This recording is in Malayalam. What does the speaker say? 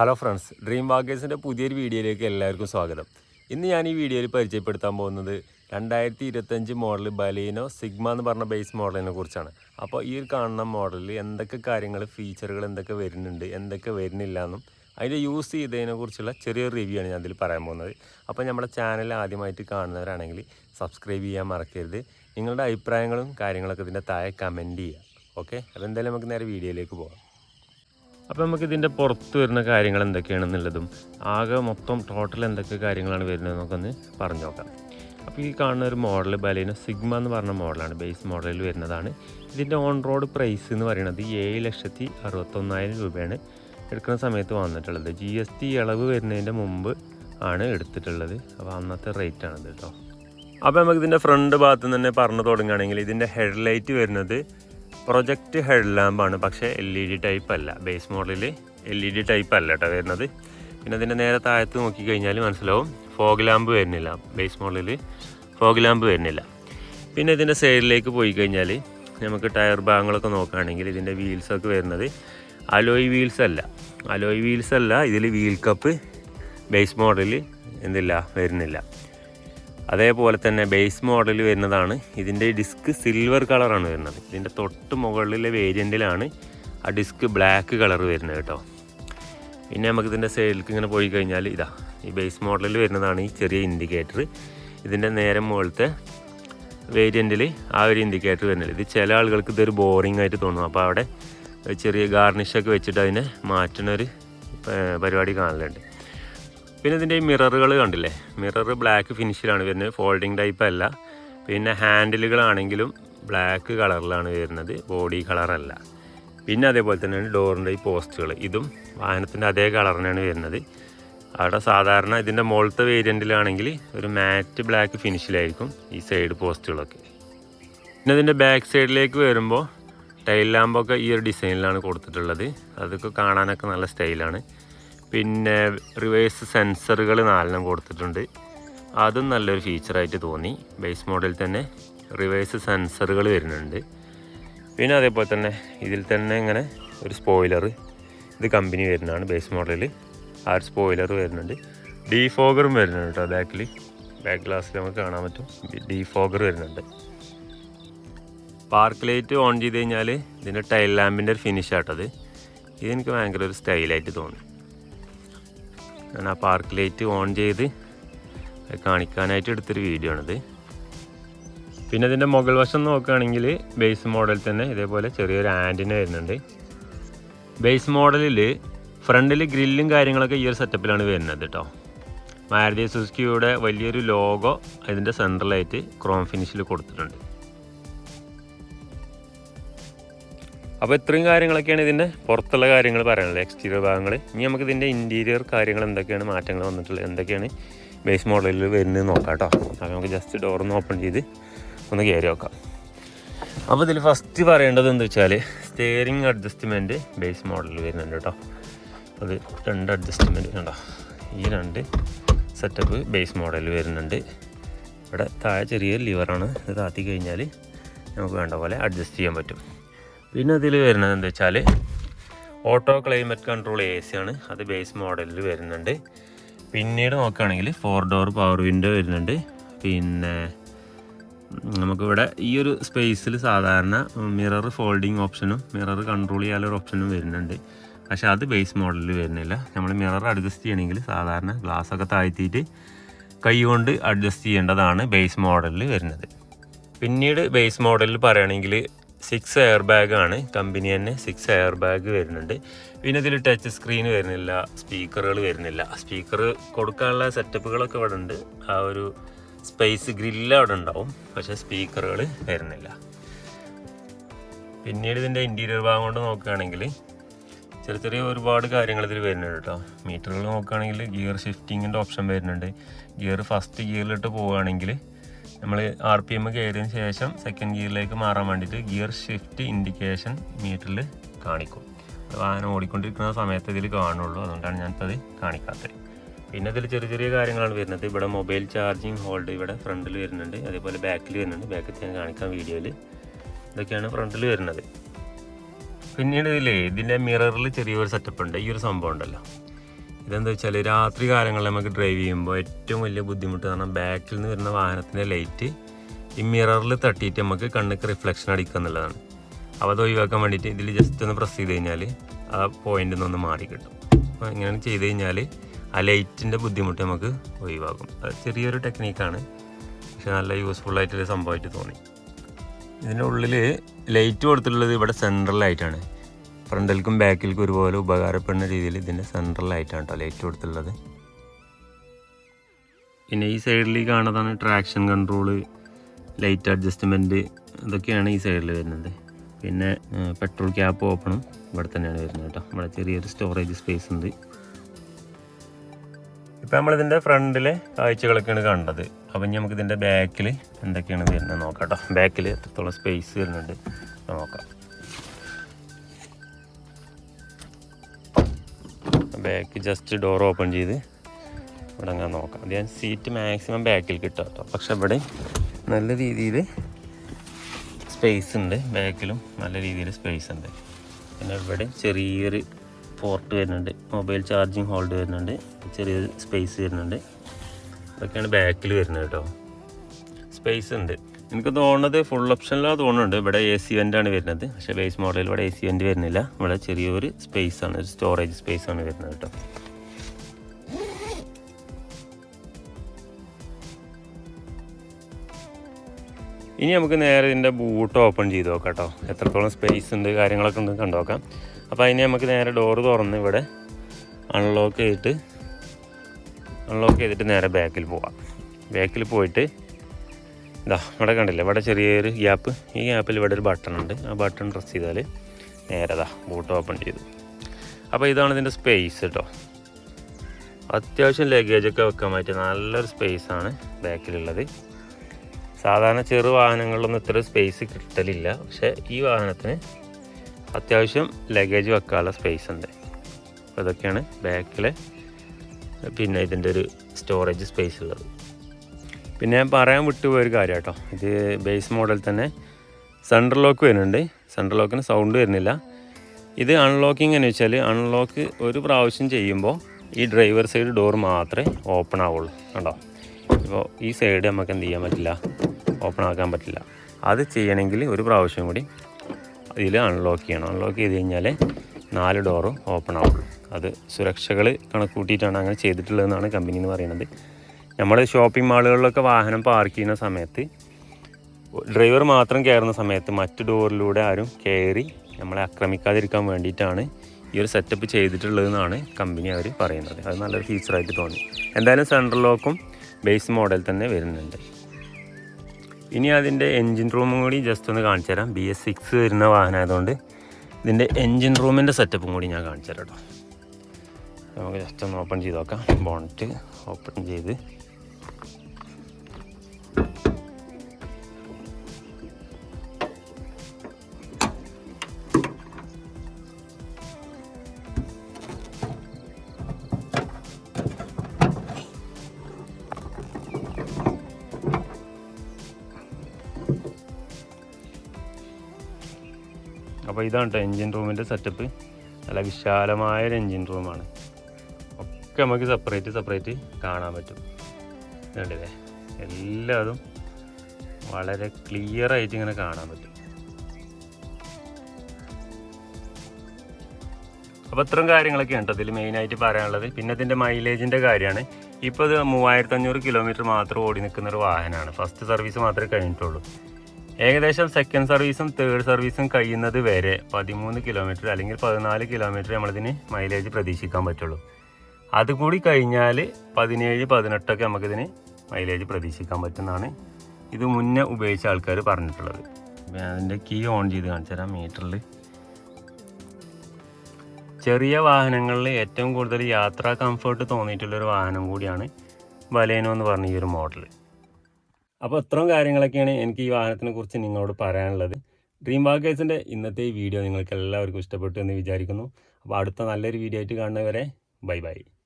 ഹലോ ഫ്രണ്ട്സ് ഡ്രീം വാക്കേഴ്സിന്റെ പുതിയൊരു വീഡിയോയിലേക്ക് എല്ലാവർക്കും സ്വാഗതം. ഇന്ന് ഞാൻ ഈ വീഡിയോയിൽ പരിചയപ്പെടുത്താൻ പോകുന്നത് രണ്ടായിരത്തി ഇരുപത്തഞ്ച് മോഡൽ ബലീനോ സിഗ്മ എന്ന് പറഞ്ഞ ബേസ് മോഡലിനെ കുറിച്ചാണ്. അപ്പോൾ ഈ കാണുന്ന മോഡലിൽ എന്തൊക്കെ കാര്യങ്ങൾ ഫീച്ചറുകൾ എന്തൊക്കെ വരുന്നുണ്ട് എന്തൊക്കെ വരുന്നില്ല എന്നും അതിന്റെ യൂസ് ചെയ്തതിനെ കുറിച്ചുള്ള ചെറിയൊരു റിവ്യൂ ആണ് ഞാൻ അതിൽ പറയാൻ പോകുന്നത്. അപ്പോൾ നമ്മുടെ ചാനൽ ആദ്യമായിട്ട് കാണുന്നവരാണെങ്കിൽ സബ്സ്ക്രൈബ് ചെയ്യാൻ മറക്കരുത്. നിങ്ങളുടെ അഭിപ്രായങ്ങളും കാര്യങ്ങളൊക്കെ ഇതിന്റെ താഴെ കമന്റ് ചെയ്യുക. ഓക്കെ അപ്പോൾ എന്തായാലും നമുക്ക് നേരെ വീഡിയോയിലേക്ക് പോകാം. അപ്പോൾ നമുക്ക് ഇതിന്റെ പുറത്ത് വരുന്ന കാര്യങ്ങൾ എന്തൊക്കെയാണെന്നുള്ളതും ആകെ മൊത്തം ടോട്ടൽ എന്തൊക്കെ കാര്യങ്ങളാണ് വരുന്നത് നമുക്കൊന്ന് പറഞ്ഞു നോക്കാം. അപ്പോൾ ഈ കാണുന്ന ഒരു മോഡൽ ബലേന സിഗ്മ എന്ന് പറഞ്ഞ മോഡലാണ് ബേസ് മോഡലിൽ വരുന്നതാണ്. ഇതിന്റെ ഓൺ റോഡ് പ്രൈസ് എന്ന് പറയുന്നത് ഏഴ് ലക്ഷത്തി അറുപത്തൊന്നായിരം രൂപയാണ് എടുക്കുന്ന സമയത്ത് വന്നിട്ടുള്ളത്. ജി എസ് ടി ഇളവ് വരുന്നതിന്റെ മുമ്പ് ആണ് എടുത്തിട്ടുള്ളത്. അപ്പോൾ അന്നത്തെ റേറ്റ് ആണത് കേട്ടോ അപ്പോൾ നമുക്ക് ഇതിന്റെ ഫ്രണ്ട് ഭാഗത്ത് നിന്ന് തന്നെ പറഞ്ഞു തുടങ്ങുകയാണെങ്കിൽ ഇതിന്റെ ഹെഡ്ലൈറ്റ് വരുന്നത് പ്രൊജക്റ്റ് ഹെഡ് ലാമ്പാണ് പക്ഷേ എൽ ഇ ഡി ടൈപ്പ് അല്ല. ബേസ് മോഡലിൽ എൽ ഇ ഡി ടൈപ്പ് അല്ല കേട്ടോ വരുന്നത്. പിന്നെ അതിന്റെ നേരെ താഴത്ത് നോക്കിക്കഴിഞ്ഞാൽ മനസ്സിലാവും. ഫോഗ് ലാമ്പ് വരുന്നില്ല. ബേസ് മോഡലിൽ ഫോഗ് ലാമ്പ് വരുന്നില്ല. പിന്നെ ഇതിന്റെ സൈഡിലേക്ക് പോയി കഴിഞ്ഞാൽ നമുക്ക് ടയർ ഭാഗങ്ങളൊക്കെ നോക്കുകയാണെങ്കിൽ ഇതിന്റെ വീൽസൊക്കെ വരുന്നത് അലോയ് വീൽസ് അല്ല. അലോയ് വീൽസ് അല്ല. ഇതിൽ വീൽ കപ്പ് ബേസ് മോഡലിൽ എന്തില്ല? വരുന്നില്ല. അതേപോലെ തന്നെ ബേസ് മോഡൽ വരുന്നതാണ്. ഇതിന്റെ ഡിസ്ക് സിൽവർ കളറാണ് വരുന്നത്. ഇതിന്റെ തൊട്ട് മുകളിലെ വേരിയന്റിലാണ് ആ ഡിസ്ക് ബ്ലാക്ക് കളർ വരുന്നത് കേട്ടോ. പിന്നെ നമുക്ക് ഇതിന്റെ സൈഡിലേക്ക് ഇങ്ങനെ പോയി കഴിഞ്ഞാൽ ഇതാ ഈ ബേസ് മോഡലിൽ വരുന്നതാണ് ഈ ചെറിയ ഇൻഡിക്കേറ്റർ ഇതിന്റെ നേരെ മുകളിലത്തെ വേരിയന്റിൽ ആ ഒരു ഇൻഡിക്കേറ്റർ വരുന്നില്ല ഇത് ചില ആളുകൾക്ക് ഇതൊരു ബോറിംഗ് ആയിട്ട് തോന്നും. അപ്പോൾ അവിടെ ചെറിയ ഗാർണിഷൊക്കെ വെച്ചിട്ട് അതിനെ മാറ്റുന്ന ഒരു പരിപാടി കാണലുണ്ട്. പിന്നെ ഇതിന്റെ ഈ മിററുകൾ കണ്ടില്ലേ? മിറർ ബ്ലാക്ക് ഫിനിഷിലാണ് വരുന്നത്. ഫോൾഡിങ് ടൈപ്പ് അല്ല. പിന്നെ ഹാൻഡിലുകളാണെങ്കിലും ബ്ലാക്ക് കളറിലാണ് വരുന്നത്. ബോഡി കളറല്ല പിന്നെ അതേപോലെ തന്നെയാണ് ഡോറിന്റെ ഈ പോസ്റ്റുകൾ ഇതും വാഹനത്തിന്റെ അതേ കളറിനാണ് വരുന്നത്. അവിടെ സാധാരണ ഇതിന്റെ മുകളിലത്തെ വേരിയന്റിലാണെങ്കിൽ ഒരു മാറ്റ് ബ്ലാക്ക് ഫിനിഷിലായിരിക്കും ഈ സൈഡ് പോസ്റ്റുകളൊക്കെ പിന്നെ ഇതിന്റെ ബാക്ക് സൈഡിലേക്ക് വരുമ്പോൾ ടൈൽ ലാമ്പൊക്കെ ഈ ഒരു ഡിസൈനിലാണ് കൊടുത്തിട്ടുള്ളത്. അതൊക്കെ കാണാനൊക്കെ നല്ല സ്റ്റൈലാണ് പിന്നെ റിവേഴ്സ് സെൻസറുകൾ നാലെണ്ണം കൊടുത്തിട്ടുണ്ട്. അതും നല്ലൊരു ഫീച്ചറായിട്ട് തോന്നി. ബേസ് മോഡലിൽ തന്നെ റിവേഴ്സ് സെൻസറുകൾ വരുന്നുണ്ട്. പിന്നെ അതേപോലെ തന്നെ ഇതിൽ തന്നെ ഇങ്ങനെ ഒരു സ്പോയിലർ ഇത് കമ്പനി വരുന്നതാണ് ബേസ് മോഡലിൽ ആ ഒരു സ്പോയിലർ വരുന്നുണ്ട്. ഡീഫോഗറും വരുന്നുണ്ട് കേട്ടോ ബാക്കിൽ ബാക്ക് ഗ്ലാസ്സിൽ നമുക്ക് കാണാൻ പറ്റും. ഡീഫോഗർ വരുന്നുണ്ട്. പാർക്ക് ലൈറ്റ് ഓൺ ചെയ്ത് കഴിഞ്ഞാൽ ഇതിന്റെ ടൈൽ ലാമ്പിന്റെ ഒരു ഫിനിഷ് ആട്ടത് ഇതെനിക്ക് ഭയങ്കര ഒരു സ്റ്റൈലായിട്ട് തോന്നി. ഞാൻ ആ പാർക്ക് ലൈറ്റ് ഓൺ ചെയ്ത് കാണിക്കാനായിട്ട് എടുത്തൊരു വീഡിയോ ആണിത്. പിന്നെ ഇതിന്റെ മുകൾ വശം നോക്കുകയാണെങ്കിൽ ബേസ് മോഡൽ തന്നെ ഇതേപോലെ ചെറിയൊരു ആന്റിന വരുന്നുണ്ട്. ബേസ് മോഡലിൽ ഫ്രണ്ടിൽ ഗ്രില്ലും കാര്യങ്ങളൊക്കെ ഈ ഒരു സെറ്റപ്പിലാണ് വരുന്നത് കേട്ടോ മാരുതി സുസുക്കിയുടെ വലിയൊരു ലോഗോ ഇതിന്റെ സെൻട്രലായിട്ട് ക്രോം ഫിനിഷിൽ കൊടുത്തിട്ടുണ്ട്. അപ്പോൾ ഇത്രയും കാര്യങ്ങളൊക്കെയാണ് ഇതിന്റെ പുറത്തുള്ള കാര്യങ്ങൾ പറയാനുള്ളത് എക്സ്റ്റീരിയർ ഭാഗങ്ങൾ ഇനി നമുക്ക് ഇതിന്റെ ഇന്റീരിയർ കാര്യങ്ങൾ എന്തൊക്കെയാണ് മാറ്റങ്ങൾ വന്നിട്ടുള്ളത് എന്തൊക്കെയാണ് ബേസ് മോഡലിൽ വരുന്നത് നോക്കാം കേട്ടോ. നമുക്ക് ജസ്റ്റ് ഡോർ ഒന്ന് ഓപ്പൺ ചെയ്ത് ഒന്ന് കയറി നോക്കാം. അപ്പോൾ ഇതിൽ ഫസ്റ്റ് പറയേണ്ടത് എന്താ വെച്ചാൽ സ്റ്റിയറിംഗ് അഡ്ജസ്റ്റ്മെന്റ് ബേസ് മോഡലിൽ വരുന്നുണ്ട് കേട്ടോ. അത് രണ്ട് അഡ്ജസ്റ്റ്മെന്റ് കണ്ടോ? ഈ രണ്ട് സെറ്റപ്പ് ബേസ് മോഡലിൽ വരുന്നുണ്ട്. ഇവിടെ താഴെ ചെറിയൊരു ലിവറാണ് ഇത് താത്തി കഴിഞ്ഞാൽ നമുക്ക് വേണ്ട പോലെ അഡ്ജസ്റ്റ് ചെയ്യാൻ പറ്റും. പിന്നെ അതിൽ വരുന്നത് എന്താ വെച്ചാൽ auto climate control A C ആണ്. അത് ബേസ് മോഡലിൽ വരുന്നുണ്ട്. പിന്നീട് നോക്കുകയാണെങ്കിൽ ഫോർ ഡോർ പവർ വിൻഡോ വരുന്നുണ്ട്. പിന്നെ നമുക്കിവിടെ ഈ ഒരു സ്പേസിൽ സാധാരണ മിറർ ഫോൾഡിങ് ഓപ്ഷനും മിറർ കൺട്രോൾ ചെയ്യാനുള്ള ഓപ്ഷനും വരുന്നുണ്ട്. പക്ഷേ അത് ബേസ് മോഡലിൽ വരുന്നില്ല. നമ്മൾ മിറർ അഡ്ജസ്റ്റ് ചെയ്യണമെങ്കിൽ സാധാരണ ഗ്ലാസ് ഒക്കെ താഴ്ത്തിയിട്ട് കൈ കൊണ്ട് അഡ്ജസ്റ്റ് ചെയ്യേണ്ടതാണ് ബേസ് മോഡലിൽ വരുന്നത്. പിന്നീട് ബേസ് മോഡലിൽ പറയുകയാണെങ്കിൽ സിക്സ് എയർ ആണ്. കമ്പനി തന്നെ സിക്സ് എയർ ബാഗ് വരുന്നുണ്ട്. പിന്നെ ഇതിൽ ടച്ച് സ്ക്രീൻ വരുന്നില്ല സ്പീക്കറുകൾ വരുന്നില്ല. സ്പീക്കർ കൊടുക്കാനുള്ള സെറ്റപ്പുകളൊക്കെ ഇവിടെ ഉണ്ട് ആ ഒരു സ്പേസ് ഗ്രില്ല് അവിടെ ഉണ്ടാവും. പക്ഷെ സ്പീക്കറുകൾ വരുന്നില്ല. പിന്നീട് ഇതിന്റെ ഇന്റീരിയർ ഭാഗം കൊണ്ട് നോക്കുകയാണെങ്കിൽ ചെറിയ ചെറിയ ഒരുപാട് കാര്യങ്ങൾ ഇതിൽ വരുന്നുണ്ട് കേട്ടോ. മീറ്ററുകൾ നോക്കുകയാണെങ്കിൽ ഗിയർ ഷിഫ്റ്റിങ്ങിന്റെ ഓപ്ഷൻ വരുന്നുണ്ട്. ഗിയർ ഫസ്റ്റ് ഗിയറിലിട്ട് പോവുകയാണെങ്കിൽ നമ്മൾ ആർ പി എം കയറിയതിന് ശേഷം സെക്കൻഡ് ഗിയറിലേക്ക് മാറാൻ വേണ്ടിയിട്ട് ഗിയർ ഷിഫ്റ്റ് ഇൻഡിക്കേഷൻ മീറ്ററിൽ കാണിക്കും. വാഹനം ഓടിക്കൊണ്ടിരിക്കുന്ന സമയത്ത് ഇതിൽ കാണുള്ളൂ. അതുകൊണ്ടാണ് ഞാനിപ്പോൾ അത് കാണിക്കാത്തത്. പിന്നെ ഇതിൽ ചെറിയ ചെറിയ കാര്യങ്ങളാണ് വരുന്നത്. ഇവിടെ മൊബൈൽ ചാർജിങ് ഹോൾഡ് ഇവിടെ ഫ്രണ്ടിൽ വരുന്നുണ്ട്. അതേപോലെ ബാക്കിൽ വരുന്നുണ്ട്. ബാക്കിൽ ഞാൻ കാണിക്കാം വീഡിയോയിൽ ഇതൊക്കെയാണ് ഫ്രണ്ടിൽ വരുന്നത്. പിന്നീട് ഇതിലേ ഇതിന്റെ മിററിൽ ചെറിയൊരു സെറ്റപ്പ് ഉണ്ട്. ഈ ഒരു സംഭവം ഉണ്ടല്ലോ. ഇതെന്താ വെച്ചാൽ രാത്രി കാലങ്ങളിൽ നമുക്ക് ഡ്രൈവ് ചെയ്യുമ്പോൾ ഏറ്റവും വലിയ ബുദ്ധിമുട്ട് പറഞ്ഞാൽ ബാക്കിൽ നിന്ന് വരുന്ന വാഹനത്തിന്റെ ലൈറ്റ് ഈ മിററിൽ തട്ടിയിട്ട് നമുക്ക് കണ്ണുക്ക് റിഫ്ലക്ഷൻ അടിക്കുക എന്നുള്ളതാണ്. അപ്പോൾ അത് ഒഴിവാക്കാൻ വേണ്ടിയിട്ട് ഇതിൽ ജസ്റ്റ് ഒന്ന് പ്രസ് ചെയ്ത് കഴിഞ്ഞാൽ ആ പോയിന്റിൽ നിന്നൊന്ന് മാറി കിട്ടും. അപ്പോൾ ഇങ്ങനെ ചെയ്ത് കഴിഞ്ഞാൽ ആ ലൈറ്റിന്റെ ബുദ്ധിമുട്ട് നമുക്ക് ഒഴിവാകും. അത് ചെറിയൊരു ടെക്നീക്കാണ് പക്ഷെ നല്ല യൂസ്ഫുൾ സംഭവമായിട്ട് തോന്നി. ഇതിന്റെ ഉള്ളിൽ ലൈറ്റ് കൊടുത്തിട്ടുള്ളത് ഇവിടെ സെൻട്രലായിട്ടാണ് ഫ്രണ്ടിൽക്കും ബാക്കിലേക്കും ഒരുപോലെ ഉപകാരപ്പെടുന്ന രീതിയിൽ ഇതിന്റെ സെൻട്രലായിട്ടാണ് കേട്ടോ ലൈറ്റ് കൊടുത്തുള്ളത് പിന്നെ ഈ സൈഡിൽ കാണുന്നതാണ് ട്രാക്ഷൻ കൺട്രോൾ ലൈറ്റ് അഡ്ജസ്റ്റ്മെന്റ് ഇതൊക്കെയാണ് ഈ സൈഡിൽ വരുന്നത്. പിന്നെ പെട്രോൾ ക്യാപ്പ് ഓപ്പണും ഇവിടെ തന്നെയാണ് വരുന്നത് കേട്ടോ. ഇവിടെ ചെറിയൊരു സ്റ്റോറേജ് സ്പേസ് ഉണ്ട്. ഇപ്പം നമ്മളിതിന്റെ ഫ്രണ്ടിലെ കാഴ്ചകളൊക്കെയാണ് കണ്ടത്. അപ്പം ഇനി നമുക്കിതിന്റെ ബാക്കിൽ എന്തൊക്കെയാണ് വരുന്നത് നോക്കാം കേട്ടോ. ബാക്കിൽ എത്രത്തോളം സ്പേസ് വരുന്നുണ്ട്. നോക്കാം. ബാക്ക് ജസ്റ്റ് ഡോർ ഓപ്പൺ ചെയ്ത് ഇവിടെ നോക്കാം. അത് ഞാൻ സീറ്റ് മാക്സിമം ബാക്കിൽ കിട്ടും കേട്ടോ. പക്ഷെ ഇവിടെ നല്ല രീതിയിൽ സ്പേസ് ഉണ്ട്. ബാക്കിലും നല്ല രീതിയിൽ സ്പേസ് ഉണ്ട്. പിന്നെ ഇവിടെ ചെറിയൊരു പോർട്ട് വരുന്നുണ്ട്. മൊബൈൽ ചാർജിങ് ഹോൾഡ് വരുന്നുണ്ട്. ചെറിയൊരു സ്പേസ് വരുന്നുണ്ട്. അതൊക്കെയാണ് ബാക്കിൽ വരുന്നത് കേട്ടോ. സ്പേസ് ഉണ്ട്. എനിക്ക് തോന്നുന്നത് ഫുൾ ഓപ്ഷനിലാണ് തോന്നുന്നുണ്ട്. ഇവിടെ എ സി ആണ് വരുന്നത്. പക്ഷേ ബേസ് മോഡലിൽ ഇവിടെ എ സി വെന്റ് വരുന്നില്ല. ഇവിടെ ചെറിയൊരു സ്പേസ് ആണ്. ഒരു സ്റ്റോറേജ് സ്പേസ് ആണ് വരുന്നത് കേട്ടോ. ഇനി നമുക്ക് നേരെ ഇതിന്റെ ബൂട്ട് ഓപ്പൺ ചെയ്ത് നോക്കാം കേട്ടോ. എത്രത്തോളം സ്പേസ് ഉണ്ട് കാര്യങ്ങളൊക്കെ ഉണ്ട് കണ്ടു നോക്കാം. അപ്പോൾ അതിന് നമുക്ക് നേരെ ഡോറ് തുറന്ന് ഇവിടെ അൺലോക്ക് ചെയ്തിട്ട് അൺലോക്ക് ചെയ്തിട്ട് നേരെ ബാക്കിൽ പോവാം. ബാക്കിൽ പോയിട്ട് ഇതാ ഇവിടെ കണ്ടില്ലേ ഇവിടെ ചെറിയൊരു ഗ്യാപ്പ് ഈ ഗ്യാപ്പിൽ ഇവിടെ ഒരു ബട്ടൺ ഉണ്ട്. ആ ബട്ടൺ പ്രസ് ചെയ്താൽ നേരതാ ബൂട്ട് ഓപ്പൺ ചെയ്തു. അപ്പോൾ ഇതാണ് ഇതിന്റെ സ്പേസ് കേട്ടോ അത്യാവശ്യം ലഗേജൊക്കെ വെക്കാൻ പറ്റിയ നല്ലൊരു സ്പേസാണ് ബാക്കിലുള്ളത്. സാധാരണ ചെറു വാഹനങ്ങളിലൊന്നും ഇത്ര സ്പേസ് കിട്ടലില്ല. പക്ഷേ ഈ വാഹനത്തിന് അത്യാവശ്യം ലഗേജ് വെക്കാനുള്ള സ്പേസ് ഉണ്ട്. അപ്പോൾ ഇതൊക്കെയാണ് ബാക്കിലെ പിന്നെ ഇതിന്റെ ഒരു സ്റ്റോറേജ് സ്പേസ് ഉള്ളത്. പിന്നെ ഞാൻ പറയാൻ വിട്ടുപോയ ഒരു കാര്യം കേട്ടോ ഇത് ബേസ് മോഡൽ തന്നെ സെൻട്രൽ ലോക്ക് വരുന്നുണ്ട്. സെൻട്രൽ ലോക്കിന് സൗണ്ട് വരുന്നില്ല. ഇത് അൺലോക്കിംഗ് എന്ന് വെച്ചാൽ അൺലോക്ക് ഒരു പ്രാവശ്യം ചെയ്യുമ്പോൾ ഈ ഡ്രൈവർ സൈഡ് ഡോർ മാത്രമേ ഓപ്പൺ ആവുള്ളൂ. കണ്ടോ? ഇപ്പോൾ ഈ സൈഡ് നമുക്ക് എന്ത് ചെയ്യാൻ പറ്റില്ല? ഓപ്പൺ ആക്കാൻ പറ്റില്ല. അത് ചെയ്യണമെങ്കിൽ ഒരു പ്രാവശ്യം കൂടി ഇതിൽ അൺലോക്ക് ചെയ്യണം. അൺലോക്ക് ചെയ്ത് കഴിഞ്ഞാൽ നാല് ഡോറും ഓപ്പൺ ആവുള്ളൂ. അത് സുരക്ഷകൾ കണക്കൂട്ടിയിട്ടാണ് അങ്ങനെ ചെയ്തിട്ടുള്ളതെന്നാണ് കമ്പനി എന്ന് പറയുന്നത്. നമ്മുടെ ഷോപ്പിംഗ് മാളുകളിലൊക്കെ വാഹനം പാർക്ക് ചെയ്യുന്ന സമയത്ത് ഡ്രൈവർ മാത്രം കയറുന്ന സമയത്ത് മറ്റു ഡോറിലൂടെ ആരും കയറി നമ്മളെ ആക്രമിക്കാതിരിക്കാൻ വേണ്ടിയിട്ടാണ് ഈ ഒരു സെറ്റപ്പ് ചെയ്തിട്ടുള്ളതെന്നാണ് കമ്പനി അവർ പറയുന്നത്. അത് നല്ലൊരു ഫീച്ചറായിട്ട് തോന്നി. എന്തായാലും സെൻട്രൽ ലോക്കും ബേസ് മോഡൽ തന്നെ വരുന്നുണ്ട്. ഇനി അതിന്റെ എൻജിൻ റൂമും കൂടി ജസ്റ്റ് ഒന്ന് കാണിച്ചു തരാം. ബി എസ് സിക്സ് വരുന്ന വാഹനമായതുകൊണ്ട് ഇതിന്റെ എൻജിൻ റൂമിന്റെ സെറ്റപ്പും കൂടി ഞാൻ കാണിച്ചു തരാം കേട്ടോ നമുക്ക് ജസ്റ്റ് ഒന്ന് ഓപ്പൺ ചെയ്ത് നോക്കാം. ബോണറ്റ് ഓപ്പൺ ചെയ്ത് അപ്പോൾ ഇതാണ് കേട്ടോ എൻജിൻ റൂമിന്റെ സെറ്റപ്പ് നല്ല വിശാലമായ ഒരു എൻജിൻ റൂമാണ് ഒക്കെ നമുക്ക് സെപ്പറേറ്റ് സെപ്പറേറ്റ് കാണാൻ പറ്റും. കണ്ടില്ലേ? എല്ലാതും വളരെ ക്ലിയർ ആയിട്ട് ഇങ്ങനെ കാണാൻ പറ്റും. അപ്പോൾ ഇത്രയും കാര്യങ്ങളൊക്കെ ഉണ്ട് അതിൽ മെയിനായിട്ട് പറയാനുള്ളത്. പിന്നെ ഇതിന്റെ മൈലേജിന്റെ കാര്യമാണ്. ഇപ്പോൾ ഇത് മൂവായിരത്തഞ്ഞൂറ് കിലോമീറ്റർ മാത്രം ഓടി നിൽക്കുന്ന ഒരു വാഹനമാണ്. ഫസ്റ്റ് സർവീസ് മാത്രമേ കഴിഞ്ഞിട്ടുള്ളൂ. ഏകദേശം സെക്കൻഡ് സർവീസും തേർഡ് സർവീസും കഴിയുന്നത് വരെ പതിമൂന്ന് കിലോമീറ്റർ അല്ലെങ്കിൽ പതിനാല് കിലോമീറ്റർ നമ്മളിതിന് മൈലേജ് പ്രതീക്ഷിക്കാൻ പറ്റുള്ളൂ. അതുകൂടി കഴിഞ്ഞാൽ പതിനേഴ് പതിനെട്ടൊക്കെ നമുക്കിതിന് മൈലേജ് പ്രതീക്ഷിക്കാൻ പറ്റുന്നതാണ്. ഇത് മുന്നേ ഉപയോഗിച്ച ആൾക്കാർ പറഞ്ഞിട്ടുള്ളത്. അതിന്റെ കീ ഓൺ ചെയ്ത് കാണിച്ചു തരാം മീറ്ററിൽ ചെറിയ വാഹനങ്ങളിൽ ഏറ്റവും കൂടുതൽ യാത്രാ കംഫർട്ട് തോന്നിയിട്ടുള്ളൊരു വാഹനം കൂടിയാണ് ബലേനോ എന്ന് പറഞ്ഞ ഈ ഒരു മോഡൽ അപ്പോൾ ഇത്രയും കാര്യങ്ങളൊക്കെയാണ് എനിക്ക് ഈ വാഹനത്തിനെ കുറിച്ച് നിങ്ങളോട് പറയാനുള്ളത്. ഡ്രീം വാക്കേഴ്സിന്റെ ഇന്നത്തെ ഈ വീഡിയോ നിങ്ങൾക്ക് എല്ലാവർക്കും ഇഷ്ടപ്പെട്ടു എന്ന് വിചാരിക്കുന്നു. അപ്പോൾ അടുത്ത നല്ലൊരു വീഡിയോ ആയിട്ട് കാണുന്നവരെ ബൈ ബൈ